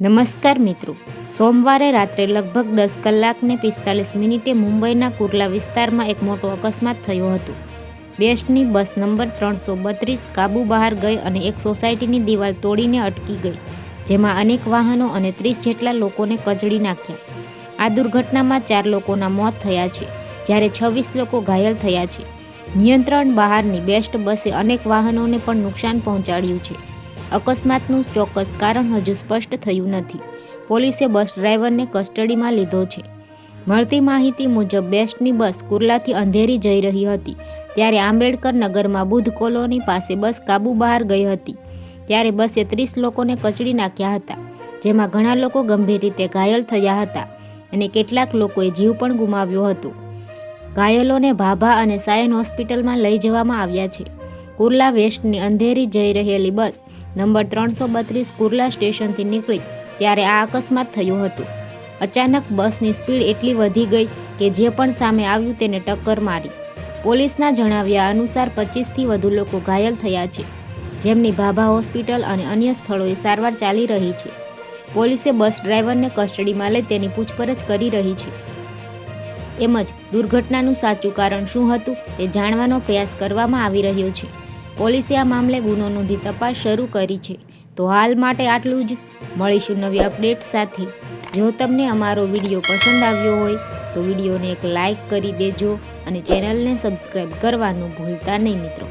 નમસ્કાર મિત્રો. સોમવારે રાત્રે લગભગ દસ કલાકને પિસ્તાલીસ મિનિટે મુંબઈના કુર્લા વિસ્તારમાં એક મોટો અકસ્માત થયો હતો. બેસ્ટની બસ નંબર ત્રણસો બત્રીસ કાબુ બહાર ગઈ અને એક સોસાયટીની દિવાલ તોડીને અટકી ગઈ, જેમાં અનેક વાહનો અને ત્રીસ જેટલા લોકોને કચડી નાખ્યા. આ દુર્ઘટનામાં ચાર લોકોના મોત થયા છે, જ્યારે છવ્વીસ લોકો ઘાયલ થયા છે. નિયંત્રણ બહારની બેસ્ટ બસે અનેક વાહનોને પણ નુકસાન પહોંચાડ્યું છે. અકસ્માતનું ચોક્કસ કારણ હજુ સ્પષ્ટ થયું નથી. પોલીસે બસ ડ્રાઈવરને કસ્ટડીમાં લીધો છે. મળતી માહિતી મુજબ, બેસ્ટની બસ કુર્લાથી અંધેરી જઈ રહી હતી. ત્યારે આંબેડકર નગરમાં બુધ કોલોની પાસે બસ કાબુ બહાર ગઈ હતી. ત્યારે બસે ત્રીસ લોકોને કચડી નાખ્યા હતા, જેમાં ઘણા લોકો ગંભીર રીતે ઘાયલ થયા હતા અને કેટલાક લોકોએ જીવ પણ ગુમાવ્યો હતો. ઘાયલોને ભાભા અને સાયન હોસ્પિટલમાં લઈ જવામાં આવ્યા છે. કુર્લા વેસ્ટની અંધેરી જઈ રહેલી બસ નંબર ત્રણસો બત્રીસ કુર્લા સ્ટેશનથી નીકળી ત્યારે આ અકસ્માત થયો હતો. અચાનક બસની સ્પીડ એટલી વધી ગઈ કે જે પણ સામે આવ્યું તેને ટક્કર મારી. પોલીસના જણાવ્યા અનુસાર પચીસથી વધુ લોકો ઘાયલ થયા છે. જેમની ભાભા હોસ્પિટલ અને અન્ય સ્થળોએ સારવાર ચાલી રહી છે. પોલીસે બસ ડ્રાઈવરને કસ્ટડીમાં લઈ તેની પૂછપરછ કરી રહી છે. તેમજ દુર્ઘટનાનું સાચું કારણ શું હતું તે જાણવાનો પ્રયાસ કરવામાં આવી રહ્યો છે. પોલીસે આ મામલે ગુનો નોંધી તપાસ શરૂ કરી છે. તો હાલ માટે આટલું જ. મળીશું નવી અપડેટ સાથે. જો તમને અમારો વીડિયો પસંદ આવ્યો હોય, તો વિડીયોને એક લાઈક કરી દેજો અને ચેનલને સબસ્ક્રાઈબ કરવાનું ભૂલતા નહીં મિત્રો.